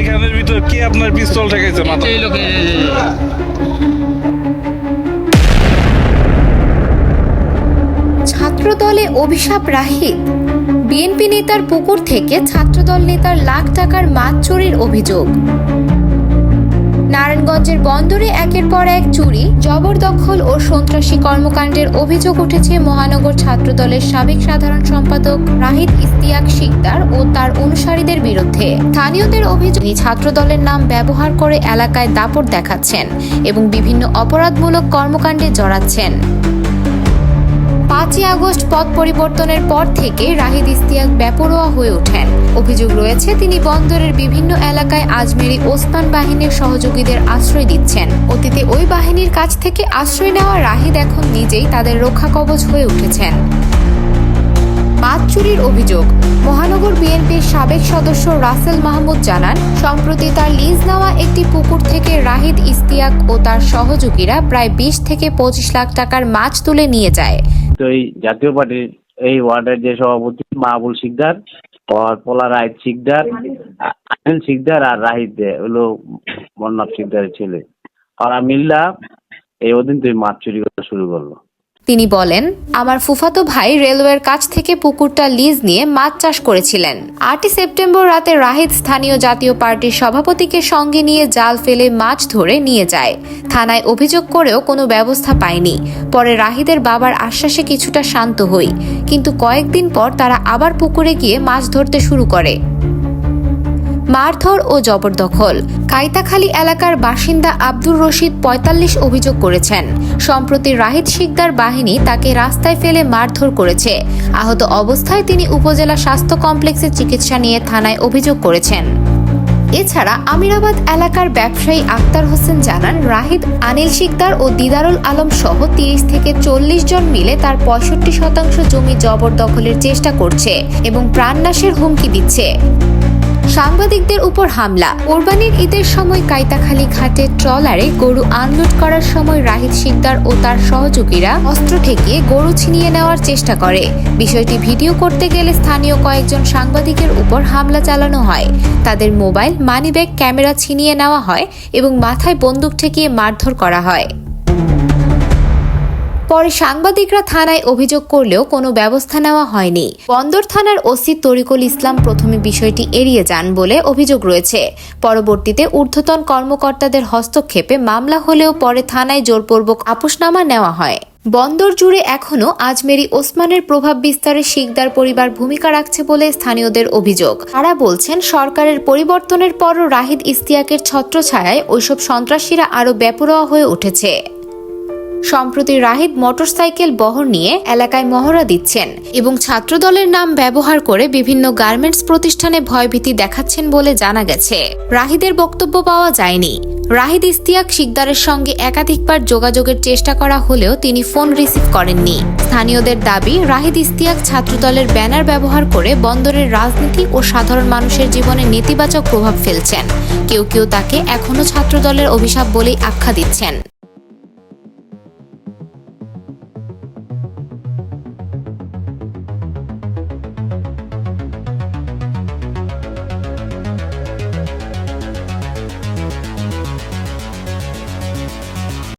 এখানের ভিতর কে আপনার পিস্তল ঠেকাইছে মাথা এই লোকে। ছাত্রদলে অভিশাপ রাহিত। বিএনপি নেতার পুকুর থেকে ছাত্রদল নেতার লাখ টাকার মাছ চুরির অভিযোগ। নারায়ণগঞ্জের বন্দরে একের পর এক চুরি, জবরদখল ও সন্ত্রাসী কর্মকাণ্ডের অভিযোগ উঠেছে মহানগর ছাত্রদলের সাবেক সাধারণ সম্পাদক রাহিদ ইস্তিয়াক শিকদার ও তার অনুসারীদের বিরুদ্ধে। স্থানীয়দের অভিযোগ ছাত্রদলের নাম ব্যবহার করে এলাকায় দাপট দেখাচ্ছেন এবং বিভিন্ন অপরাধমূলক কর্মকাণ্ডে জড়াচ্ছেন। পাঁচই আগস্ট পথ পরিবর্তনের পর থেকে রাহিদ ইস্তিয়াক বেপরোয়া হয়ে ওঠেন। অভিযোগ রয়েছে, তিনি বন্দরের বিভিন্ন এলাকায় আজমেরি ওসমান বাহিনীর সহযোগীদের আশ্রয় দিচ্ছেন। অতীতে ওই বাহিনীর কাছ থেকে আশ্রয় নেওয়া রাহিদ এখন নিজেই তাদের রক্ষা কবচ হয়ে উঠেছেন। মাছ চুরির অভিযোগ, মহানগর বিএনপির সাবেক সদস্য রাসেল মাহমুদ জানান, সম্প্রতি তার লিজ নেওয়া একটি পুকুর থেকে রাহিদ ইস্তিয়াক ও তার সহযোগীরা প্রায় বিশ থেকে পঁচিশ লাখ টাকার মাছ তুলে নিয়ে যায়। তো এই জাতীয় পার্টির এই ওয়ার্ডের যে সভাপতি মাহবুল শিকদার আর পোলা রাহিদ শিকদার আইন শিকদার আর রাহিদ হলো মন্নাফ শিকদারের ছেলে। ওরা মিল্লা এই ওদিন তুই মাছ চুরি করা শুরু করল। তিনি বলেন, আমার ফুফাতো ভাই রেলওয়ের কাছ থেকে পুকুরটা লিজ নিয়ে মাছ চাষ করেছিলেন। আটই সেপ্টেম্বর রাতে রাহিদ স্থানীয় জাতীয় পার্টির সভাপতিকে সঙ্গে নিয়ে জাল ফেলে মাছ ধরে নিয়ে যায়। থানায় অভিযোগ করেও কোনো ব্যবস্থা পায়নি। পরে রাহিদের বাবার আশ্বাসে কিছুটা শান্ত হই। কিন্তু কয়েকদিন পর তারা আবার পুকুরে গিয়ে মাছ ধরতে শুরু করে। মারধর ও জবরদখল। কাইতাখালী এলাকার বাসিন্দা আব্দুর রশিদ পঁয়তাল্লিশ অভিযোগ করেছেন। সম্প্রতি রাহিদ শিকদার বাহিনী তাকে রাস্তায় ফেলে মারধর করেছে। আহত অবস্থায় তিনি উপজেলা স্বাস্থ্য কমপ্লেক্সে চিকিৎসা নিয়ে থানায় অভিযোগ করেছেন। এছাড়া আমিরাবাদ এলাকার ব্যবসায়ী আক্তার হোসেন জানান রাহিদ আনিল শিকদার ও দিদারুল আলম সহ তিরিশ থেকে চল্লিশ জন মিলে তার পঁয়ষট্টি শতাংশ জমি জবরদখলের চেষ্টা করছে এবং প্রাণনাশের হুমকি দিচ্ছে। সাংবাদিকদের উপর হামলা। কোরবানির ঈদের সময় কাইতাখালী ঘাটে ট্রলারে গরু আনলোড করার সময় রাহিদ শিকদার ও তার সহযোগীরা অস্ত্র ঠেকিয়ে গরু ছিনিয়ে নেওয়ার চেষ্টা করে। বিষয়টি ভিডিও করতে গেলে স্থানীয় কয়েকজন সাংবাদিকের উপর হামলা চালানো হয়। তাদের মোবাইল, মানিব্যাগ, ক্যামেরা ছিনিয়ে নেওয়া হয় এবং মাথায় বন্দুক ঠেকিয়ে মারধর করা হয়। পরে সাংবাদিকরা থানায় অভিযোগ করলেও কোনো ব্যবস্থা নেওয়া হয়নি। বন্দর থানার ওসি তরিকুল ইসলাম প্রথমে বিষয়টি এড়িয়ে যান বলে অভিযোগ রয়েছে। পরবর্তীতে ঊর্ধ্বতন কর্মকর্তাদের হস্তক্ষেপে মামলা হলেও পরে থানায় জোরপূর্বক আপোষনামা নেওয়া হয়। বন্দর জুড়ে এখনও আজমেরি ওসমানের প্রভাব বিস্তারে শিকদার পরিবার ভূমিকা রাখছে বলে স্থানীয়দের অভিযোগ। তারা বলছেন, সরকারের পরিবর্তনের পরও রাহিদ ইস্তিয়াকের ছত্রছায়ায় ওইসব সন্ত্রাসীরা আরও বেপরোয়া হয়ে উঠেছে। সম্প্রতি রাহিদ মোটরসাইকেল বহর নিয়ে এলাকায় মহড়া দিচ্ছেন এবং ছাত্রদলের নাম ব্যবহার করে বিভিন্ন গার্মেন্টস প্রতিষ্ঠানে ভয়ভীতি দেখাচ্ছেন বলে জানা গেছে। রাহিদের বক্তব্য পাওয়া যায়নি। রাহিদ ইস্তিয়াক শিকদারের সঙ্গে একাধিকবার যোগাযোগের চেষ্টা করা হলেও তিনি ফোন রিসিভ করেননি। স্থানীয়দের দাবি, রাহিদ ইস্তিয়াক ছাত্রদলের ব্যানার ব্যবহার করে বন্দরের রাজনীতি ও সাধারণ মানুষের জীবনে নেতিবাচক প্রভাব ফেলছেন। কেউ কেউ তাকে এখনও ছাত্রদলের অভিশাপ বলেই আখ্যা দিচ্ছেন।